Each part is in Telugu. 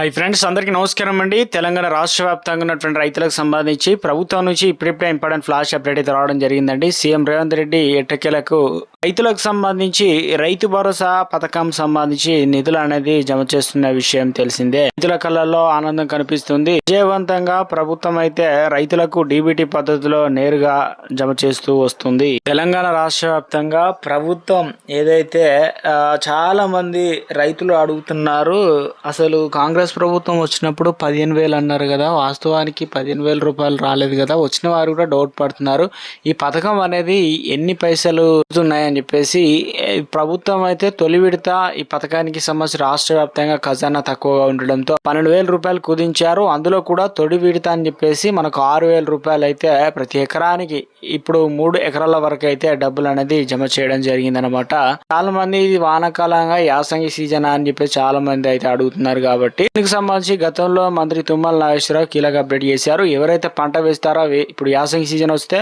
హాయ్ ఫ్రెండ్స్ అందరికీ నమస్కారం అండి. తెలంగాణ రాష్ట్ర వ్యాప్తంగా ఉన్నటువంటి రైతులకు సంబంధించి ప్రభుత్వం నుంచి ఇప్పుడిప్పుడే ఇంపార్టెంట్ ఫ్లాష్ అప్డేట్ అయితే రావడం జరిగిందండి. సీఎం రేవంత్ రెడ్డి ఎట్టకేలకు రైతులకు సంబంధించి రైతు భరోసా పథకం సంబంధించి నిధులు అనేది జమ చేస్తున్న విషయం తెలిసిందే. రైతుల కళ్ళల్లో ఆనందం కనిపిస్తుంది. విజయవంతంగా ప్రభుత్వం అయితే రైతులకు డీబీటీ పద్ధతిలో నేరుగా జమ చేస్తూ వస్తుంది. తెలంగాణ రాష్ట్ర వ్యాప్తంగా ప్రభుత్వం ఏదైతే చాలా మంది రైతులు అడుగుతున్నారు అసలు కాంగ్రెస్ ప్రభుత్వం వచ్చినప్పుడు పదిహేను వేలు అన్నారు కదా వాస్తవానికి పదిహేను వేల రూపాయలు రాలేదు కదా వచ్చిన వారు కూడా డౌట్ పడుతున్నారు. ఈ పథకం అనేది ఎన్ని పైసలు అని చెప్పేసి ప్రభుత్వం అయితే తొలి విడత ఈ పథకానికి సంబంధించి రాష్ట్ర వ్యాప్తంగా ఖజానా తక్కువగా ఉండడంతో పన్నెండు వేల రూపాయలు కుదించారు. అందులో కూడా తొలి విడత అని చెప్పేసి మనకు ఆరు వేల రూపాయలు అయితే ప్రతి ఎకరానికి ఇప్పుడు మూడు ఎకరాల వరకు అయితే డబ్బులు అనేది జమ చేయడం జరిగిందనమాట చాలా మంది ఇది వానాకాలంగా యాసంగి సీజన్ అని చెప్పేసి చాలా మంది అయితే అడుగుతున్నారు కాబట్టి దీనికి సంబంధించి గతంలో మంత్రి తుమ్మల నాగేశ్వరరావు కీలక అప్డేట్ చేశారు. ఎవరైతే పంట వేస్తారో ఇప్పుడు యాసంగి సీజన్ వస్తే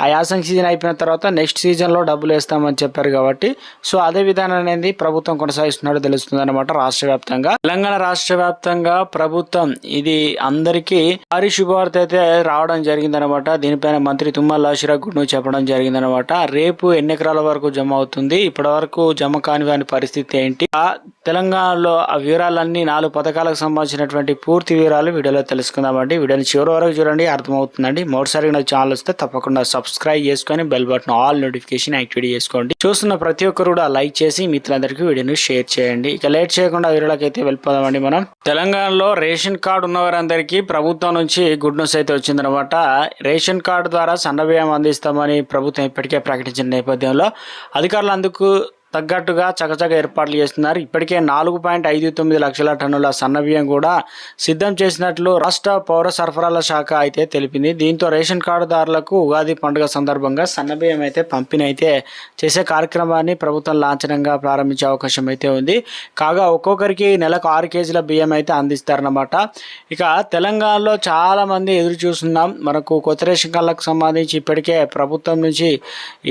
ఆ యాసంగి సీజన్ అయిపోయిన తర్వాత నెక్స్ట్ సీజన్లో డబ్బులు వేస్తామని చెప్పారు కాబట్టి సో అదే విధానం అనేది ప్రభుత్వం కొనసాగిస్తున్నట్టు తెలుస్తుంది అనమాట రాష్ట్ర వ్యాప్తంగా తెలంగాణ రాష్ట్ర వ్యాప్తంగా ప్రభుత్వం ఇది అందరికీ భారీ శుభవార్త అయితే రావడం జరిగిందనమాట దీనిపైన మంత్రి తుమ్మల నాగేశ్వరరావు గుడ్ను చెప్పడం జరిగిందనమాట రేపు ఎన్ని ఎకరాల వరకు జమ అవుతుంది? ఇప్పటి వరకు జమ కాని వాని పరిస్థితి ఏంటి? తెలంగాణలో ఆ వివరాలన్నీ నాలుగు పథకాలకు సంబంధించినటువంటి పూర్తి వివరాలు వీడియోలో తెలుసుకుందామండి. వీడియోని చివరి వరకు చూడండి అర్థమవుతుందండి. మొదటిసారి నా ఛానల్ వస్తే తప్పకుండా సబ్స్క్రైబ్ చేసుకొని bell button all notification activate చేసుకోండి. చూస్తున్న ప్రతి ఒక్కరు కూడా లైక్ చేసి మిత్రులందరికీ వీడియోని షేర్ చేయండి. ఇక లేట్ చేయకుండా వీడియోలోకి అయితే వెళ్ళిపోదామండి మనం. తెలంగాణలో రేషన్ కార్డు ఉన్నవారందరికీ ప్రభుత్వం నుంచి గుడ్ న్యూస్ అయితే వచ్చిందనమాట రేషన్ కార్డు ద్వారా సన్నబియ్యం అందిస్తామని ప్రభుత్వం ఇప్పటికే ప్రకటించిన నేపథ్యంలో అధికారులు అందుకు తగ్గట్టుగా చకచక ఏర్పాట్లు చేస్తున్నారు. ఇప్పటికే నాలుగు పాయింట్ ఐదు తొమ్మిది లక్షల టన్నుల సన్నబియ్యం కూడా సిద్ధం చేసినట్లు రాష్ట్ర పౌర సరఫరాల శాఖ అయితే తెలిపింది. దీంతో రేషన్ కార్డుదారులకు ఉగాది పండుగ సందర్భంగా సన్నబియ్యం అయితే పంపిణీ అయితే చేసే కార్యక్రమాన్ని ప్రభుత్వం లాంఛనంగా ప్రారంభించే అవకాశం అయితే ఉంది. కాగా ఒక్కొక్కరికి నెలకు ఆరు కేజీల బియ్యం అయితే అందిస్తారన్నమాట. ఇక తెలంగాణలో చాలామంది ఎదురు చూస్తున్నాం. మనకు కొత్త రేషన్ కార్డులకు సంబంధించి ఇప్పటికే ప్రభుత్వం నుంచి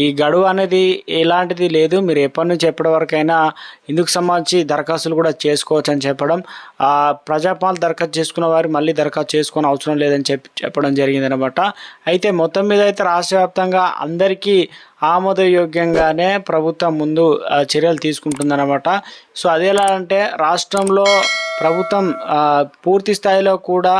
ఈ గడువు అనేది ఎలాంటిది లేదు. మీరు ఎప్పటి నుంచి ఎప్పటి వరకైనా ఇందుకు సంబంధించి దరఖాస్తులు కూడా చేసుకోవచ్చు అని చెప్పడం ప్రజాపాలు దరఖాస్తు చేసుకున్న వారు మళ్ళీ దరఖాస్తు చేసుకునే అవసరం లేదని చెప్పి చెప్పడం జరిగిందనమాట అయితే మొత్తం మీద అయితే రాష్ట్ర వ్యాప్తంగా అందరికీ ఆమోదయోగ్యంగానే ప్రభుత్వం ముందు చర్యలు తీసుకుంటుందన్నమాట. సో అదేలా అంటే రాష్ట్రంలో ప్రభుత్వం పూర్తి స్థాయిలో కూడా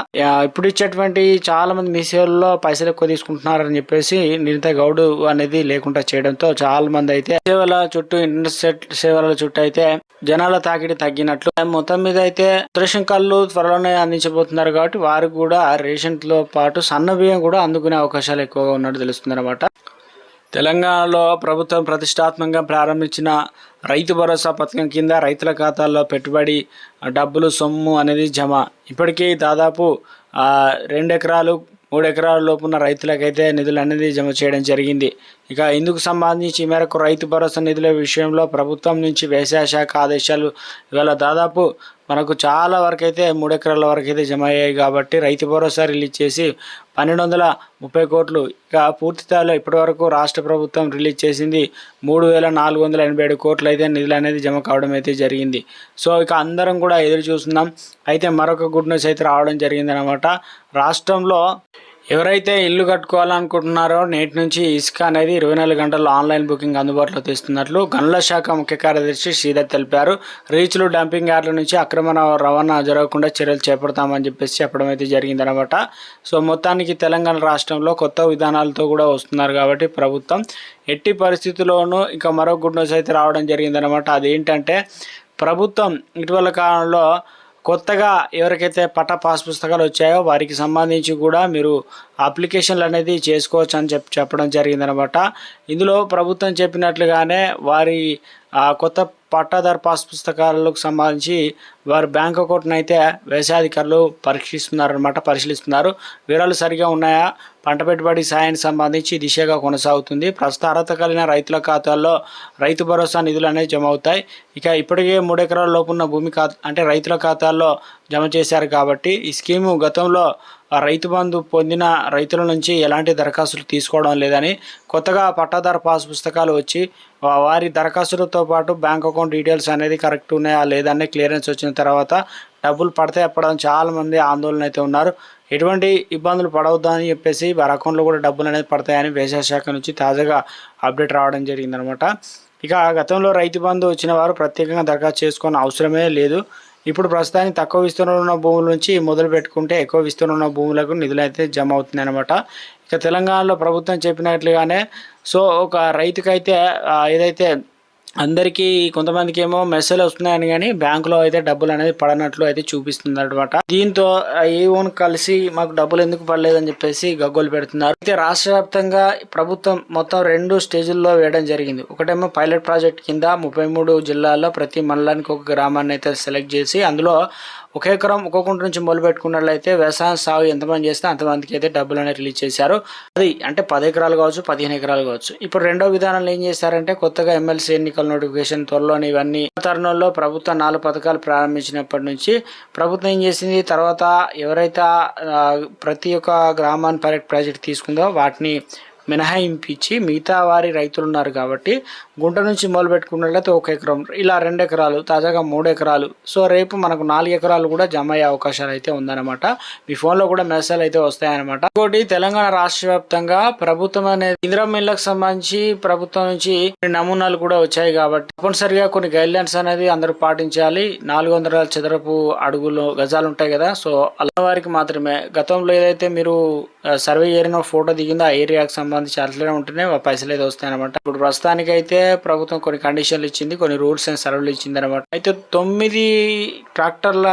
ఇప్పుడు ఇచ్చేటువంటి చాలా మంది మీ సేవల్లో పైసలు ఎక్కువ తీసుకుంటున్నారని చెప్పేసి నిర్ణీత గౌడు అనేది లేకుండా చేయడంతో చాలా మంది అయితే సేవల చుట్టూ ఇంటర్నెట్ సేవల చుట్టూ అయితే జనాల తాకిడి తగ్గినట్లు. మొత్తం మీద అయితే రేషన్ కార్డులు త్వరలోనే అందించబోతున్నారు కాబట్టి వారు కూడా రేషన్తో పాటు సన్న బియ్యం కూడా అందుకునే అవకాశాలు ఎక్కువగా ఉన్నట్టు తెలుస్తుంది అనమాట తెలంగాణలో ప్రభుత్వం ప్రతిష్టాత్మకంగా ప్రారంభించిన రైతు భరోసా పథకం కింద రైతుల ఖాతాల్లో పెట్టుబడి డబ్బులు సొమ్ము అనేది జమ. ఇప్పటికీ దాదాపు రెండు ఎకరాలు మూడు ఎకరాల లోపున్న రైతులకైతే నిధులు అనేది జమ చేయడం జరిగింది. ఇక ఇందుకు సంబంధించి ఈ మేరకు రైతు భరోసా నిధుల విషయంలో ప్రభుత్వం నుంచి వ్యవసాయ శాఖ ఆదేశాలు ఇవాళ దాదాపు మనకు చాలా వరకు అయితే మూడు ఎకరాల వరకు అయితే జమ అయ్యాయి కాబట్టి రైతు భరోసా రిలీజ్ చేసి పన్నెండు వందల ముప్పై కోట్లు. ఇక పూర్తి స్థాయిలో ఇప్పటివరకు రాష్ట్ర ప్రభుత్వం రిలీజ్ చేసింది మూడు వేల నాలుగు వందల ఎనభై ఏడు కోట్లు అయితే నిధులు అనేది జమ కావడం అయితే జరిగింది. సో ఇక అందరం కూడా ఎదురు చూస్తున్నాం. అయితే మరొక గుడ్ న్యూస్ అయితే రావడం జరిగింది అనమాట రాష్ట్రంలో ఎవరైతే ఇల్లు కట్టుకోవాలనుకుంటున్నారో నేటి నుంచి ఇసుక అనేది ఇరవై నాలుగు గంటల్లో ఆన్లైన్ బుకింగ్ అందుబాటులో తీస్తున్నట్లు గనుల శాఖ ముఖ్య కార్యదర్శి శ్రీధర్ తెలిపారు. రీచ్లు డంపింగ్ యార్డ్ల నుంచి అక్రమ రవాణా జరగకుండా చర్యలు చేపడతామని చెప్పేసి చెప్పడం అయితే జరిగిందనమాట సో మొత్తానికి తెలంగాణ రాష్ట్రంలో కొత్త విధానాలతో కూడా వస్తున్నారు కాబట్టి ప్రభుత్వం ఎట్టి పరిస్థితుల్లోనూ ఇంకా మరో గుడ్ న్యూస్ అయితే రావడం జరిగిందనమాట అదేంటంటే ప్రభుత్వం ఇటీవల కాలంలో కొత్తగా ఎవరికైతే పట్ట పాస్ పుస్తకాలు వచ్చాయో వారికి సంబంధించి కూడా మీరు అప్లికేషన్లు అనేది చేసుకోవచ్చు అని చెప్ చెప్పడం జరిగిందనమాట. ఇందులో ప్రభుత్వం చెప్పినట్లుగానే వారి కొత్త పట్టాదారు పాస్ పుస్తకాలకు సంబంధించి వారి బ్యాంక్ అకౌంట్ను అయితే వ్యవసాయాధికారులు పరీక్షిస్తున్నారనమాట పరిశీలిస్తున్నారు. వివరాలు సరిగా ఉన్నాయా? పంట పెట్టుబడి సాయానికి సంబంధించి దిశగా కొనసాగుతుంది. ప్రస్తుత అర్హత కలిగిన రైతుల ఖాతాల్లో రైతు భరోసా నిధులు అనేవి జమ అవుతాయి. ఇక ఇప్పటికే మూడు ఎకరాల లోపున్న భూమి ఖాతా అంటే రైతుల ఖాతాల్లో జమ చేశారు కాబట్టి ఈ స్కీము గతంలో రైతు బంధు పొందిన రైతుల నుంచి ఎలాంటి దరఖాస్తులు తీసుకోవడం లేదని కొత్తగా పట్టాదారు పాస్ పుస్తకాలు వచ్చి వారి దరఖాస్తులతో పాటు బ్యాంక్ అకౌంట్ డీటెయిల్స్ అనేది కరెక్ట్ ఉన్నాయా లేదనే క్లియరెన్స్ వచ్చిన తర్వాత డబ్బులు పడితే పడడం చాలామంది ఆందోళన అయితే ఉన్నారు. ఎటువంటి ఇబ్బందులు పడవద్దని చెప్పేసి వారి అకౌంట్లో కూడా డబ్బులు అనేది పడతాయని వ్యవసాయ శాఖ నుంచి తాజాగా అప్డేట్ రావడం జరిగిందనమాట ఇక గతంలో రైతు బంధు వచ్చిన వారు ప్రత్యేకంగా దరఖాస్తు చేసుకోని అవసరమే లేదు. ఇప్పుడు ప్రస్తుతానికి తక్కువ విస్తీర్ణంలో ఉన్న భూముల నుంచి మొదలు పెట్టుకుంటే ఎక్కువ విస్తీర్ణంలో ఉన్న భూములకు నిధులు అయితే జమ అవుతుంది అనమాట ఇక తెలంగాణలో ప్రభుత్వం చెప్పినట్లుగానే సో ఒక రైతుకైతే ఏదైతే అందరికీ కొంతమందికి ఏమో మెసేజ్ వస్తున్నాయని కానీ బ్యాంకులో అయితే డబ్బులు అనేది పడనట్లు అయితే చూపిస్తుంది అనమాట దీంతో ఏ ఓన్ కలిసి మాకు డబ్బులు ఎందుకు పడలేదని చెప్పేసి గగ్గోలు పెడుతున్నారు. అయితే రాష్ట్ర వ్యాప్తంగా ప్రభుత్వం మొత్తం రెండు స్టేజుల్లో వేయడం జరిగింది. ఒకటేమో పైలట్ ప్రాజెక్ట్ కింద ముప్పై మూడు జిల్లాల్లో ప్రతి మండలానికి ఒక గ్రామాన్ని అయితే సెలెక్ట్ చేసి అందులో ఒక ఎకరం ఒక్కొక్కటి నుంచి మొదలు పెట్టుకున్నట్లయితే వ్యవసాయం సాగు ఎంతమంది చేస్తే అంతమందికి అయితే డబ్బులు అనేది రిలీజ్ చేశారు. అది అంటే పది ఎకరాలు కావచ్చు పదిహేను ఎకరాలు కావచ్చు. ఇప్పుడు రెండో విధానంలో ఏం చేశారంటే కొత్తగా ఎమ్మెల్సీ ఎన్నికల నోటిఫికేషన్ త్వరలోని ఇవన్నీ తరుణంలో ప్రభుత్వం నాలుగు పథకాలు ప్రారంభించినప్పటి నుంచి ప్రభుత్వం ఏం చేసింది? తర్వాత ఎవరైతే ప్రతి ఒక్క గ్రామాన్ని పర్యటన ప్రాజెక్ట్ తీసుకుందో వాటిని మినహాయింపించి మిగతా వారి రైతులు ఉన్నారు కాబట్టి గుంట నుంచి మొదలు పెట్టుకున్నట్లయితే ఒక ఎకరం ఇలా రెండు ఎకరాలు తాజాగా మూడు ఎకరాలు. సో రేపు మనకు నాలుగు ఎకరాలు కూడా జమ అయ్యే అవకాశాలు అయితే ఉందన్నమాట. మీ ఫోన్లో కూడా మెసేజ్ అయితే వస్తాయన్నమాట. ఇంకోటి తెలంగాణ రాష్ట్ర వ్యాప్తంగా ప్రభుత్వం అనేది ఇందిరమ్మ మిల్లకు సంబంధించి ప్రభుత్వం నుంచి కొన్ని నమూనాలు కూడా వచ్చాయి కాబట్టి తప్పనిసరిగా కొన్ని గైడ్ లైన్స్ అనేది అందరూ పాటించాలి. నాలుగు వందల చదరపు అడుగులు గజాలు ఉంటాయి కదా సో అలా వారికి మాత్రమే. గతంలో ఏదైతే మీరు సర్వే ఏరియా ఫోటో దిగిందో. ఆ ఏరియాకి సంబంధించి అట్లనే ఉంటేనే పైసలు అయితే వస్తాయి అనమాట ఇప్పుడు ప్రస్తుతానికి అయితే ప్రభుత్వం కొన్ని కండిషన్లు ఇచ్చింది కొన్ని రూల్స్ అండ్ సర్వేలు ఇచ్చింది అనమాట అయితే తొమ్మిది ట్రాక్టర్ల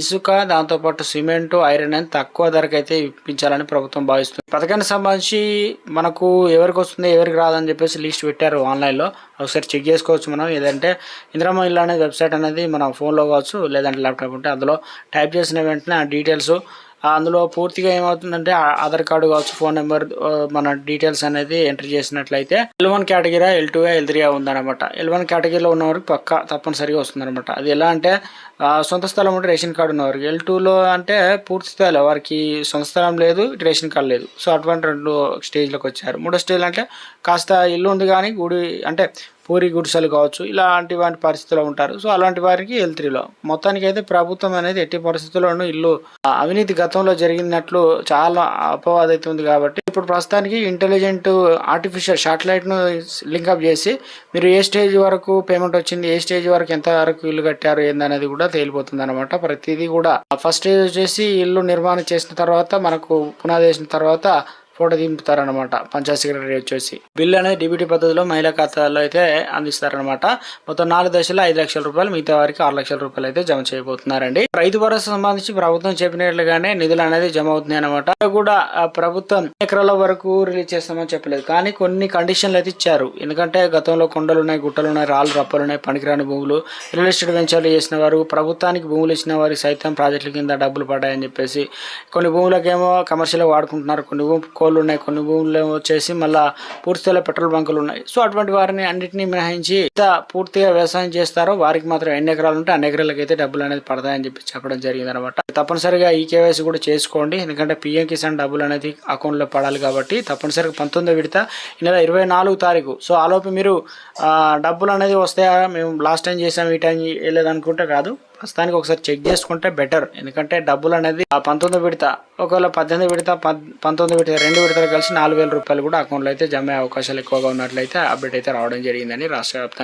ఇసుక దాంతోపాటు సిమెంట్ ఐరన్ అని తక్కువ ధరకు అయితే ఇప్పించాలని ప్రభుత్వం భావిస్తుంది. పథకానికి సంబంధించి మనకు ఎవరికి వస్తుంది ఎవరికి రాదని చెప్పేసి లిస్ట్ పెట్టారు ఆన్లైన్లో ఒకసారి చెక్ చేసుకోవచ్చు మనం. ఏదంటే ఇంద్రమ్మ ఇల్లు అనేది వెబ్సైట్ అనేది మన ఫోన్లో కావచ్చు లేదంటే ల్యాప్టాప్ ఉంటే అందులో టైప్ చేసిన వెంటనే ఆ డీటెయిల్స్ అందులో పూర్తిగా ఏమవుతుందంటే ఆధార్ కార్డు కావచ్చు ఫోన్ నెంబర్ మన డీటెయిల్స్ అనేది ఎంటర్ చేసినట్లయితే L one category L two L three ఉందన్నమాట. ఎల్ వన్ కేటగిరీలో ఉన్నవారికి పక్క తప్పనిసరిగా వస్తుందన్నమాట. అది ఎలా అంటే సొంత స్థలం ఉంటే రేషన్ కార్డు ఉన్నవారికి. ఎల్ టూలో అంటే పూర్తి స్థాయిలో వారికి సొంత స్థలం లేదు రేషన్ కార్డు లేదు. సో అటువంటి రెండు స్టేజ్లోకి వచ్చారు. మూడో స్టేజ్ అంటే కాస్త ఇల్లు ఉంది కానీ గుడి అంటే పూరి గుడిసెలు కావచ్చు ఇలాంటి వాటి పరిస్థితుల్లో ఉంటారు. సో అలాంటి వారికి ఎల్ త్రీలో మొత్తానికి అయితే ప్రభుత్వం అనేది ఎట్టి పరిస్థితుల్లోనూ ఇల్లు అవినీతి గతంలో జరిగినట్లు చాలా అపవాదం అవుతుంది ఉంది కాబట్టి ఇప్పుడు ప్రస్తుతానికి ఇంటెలిజెంట్ ఆర్టిఫిషియల్ శాటిలైట్ను లింకప్ చేసి మీరు ఏ స్టేజ్ వరకు పేమెంట్ వచ్చింది ఏ స్టేజ్ వరకు ఎంత వరకు ఇల్లు కట్టారు ఏందనేది కూడా తేలిపోతుంది అనమాట ప్రతిదీ కూడా ఫస్ట్ స్టేజ్ వచ్చేసి ఇల్లు నిర్మాణం చేసిన తర్వాత మనకు పునాది వేసిన తర్వాత ఫోటో దింపుతారనమాట పంచాయత్ సెక్రటరీ వచ్చేసి. బిల్ అనేది డిబిటీ పద్ధతిలో మహిళా ఖాతాలో అయితే అందిస్తారనమాట మొత్తం నాలుగు దశలో ఐదు లక్షల రూపాయలు మిగతా వారికి ఆరు లక్షల రూపాయలు అయితే జమ చేయబోతున్నారండి. రైతు భరోసా సంబంధించి ప్రభుత్వం చెప్పినట్లుగానే నిధులు అనేది జమ అవుతున్నాయి అనమాట కూడా ప్రభుత్వం ఎకరాల వరకు రిలీజ్ చేస్తామని చెప్పలేదు. కానీ కొన్ని కండిషన్లు అయితే ఇచ్చారు. ఎందుకంటే గతంలో కొండలు ఉన్నాయి గుట్టలు ఉన్నాయి రాళ్ళు రప్పలు ఉన్నాయి పనికిరాని భూములు. రియల్ ఎస్టేట్ వెంచర్లు చేసిన వారు ప్రభుత్వానికి భూములు ఇచ్చిన వారికి సైతం ప్రాజెక్టుల కింద డబ్బులు పడ్డాయని చెప్పేసి. కొన్ని భూములకేమో కమర్షియల్గా వాడుకుంటున్నారు కొన్ని భూమి ఉన్నాయి కొన్ని భూములు వచ్చేసి మళ్ళా పూర్తిగా పెట్రోల్ బంకులు ఉన్నాయి సో అటువంటి వారిని అన్నింటినీ మినహాయించి ఎంత పూర్తిగా వ్యవసాయం చేస్తారో వారికి మాత్రం ఎన్ని ఎకరాలు ఉంటే అన్ని ఎకరాలకి అయితే డబ్బులు అనేది పడతాయని చెప్పి చెప్పడం జరిగింది అనమాట తప్పనిసరిగా ఈ కేవైసీ కూడా చేసుకోండి. ఎందుకంటే పిఎం కిసాన్ డబ్బులు అనేది అకౌంట్లో పడాలి కాబట్టి తప్పనిసరిగా పంతొమ్మిది విడత ఈ నెల ఇరవై నాలుగు తారీఖు. సో ఆలోపు మీరు డబ్బులు అనేది వస్తాయా? మేము లాస్ట్ టైం చేసాం ఈ టైం వేయలేదనుకుంటే కాదు. ప్రస్తుతానికి ఒకసారి చెక్ చేసుకుంటే బెటర్. ఎందుకంటే డబ్బులు అనేది ఆ పంతొమ్మిది విడత ఒకవేళ పద్దెనిమిది విడత పంతొమ్మిది విడత రెండు విడతలు కలిసి నాలుగు వేల రూపాయలు కూడా అకౌంట్లో అయితే జమ అయ్యే అవకాశాలు ఎక్కువగా ఉన్నట్లయితే అప్డేట్ అయితే రావడం జరిగిందని రాష్ట్ర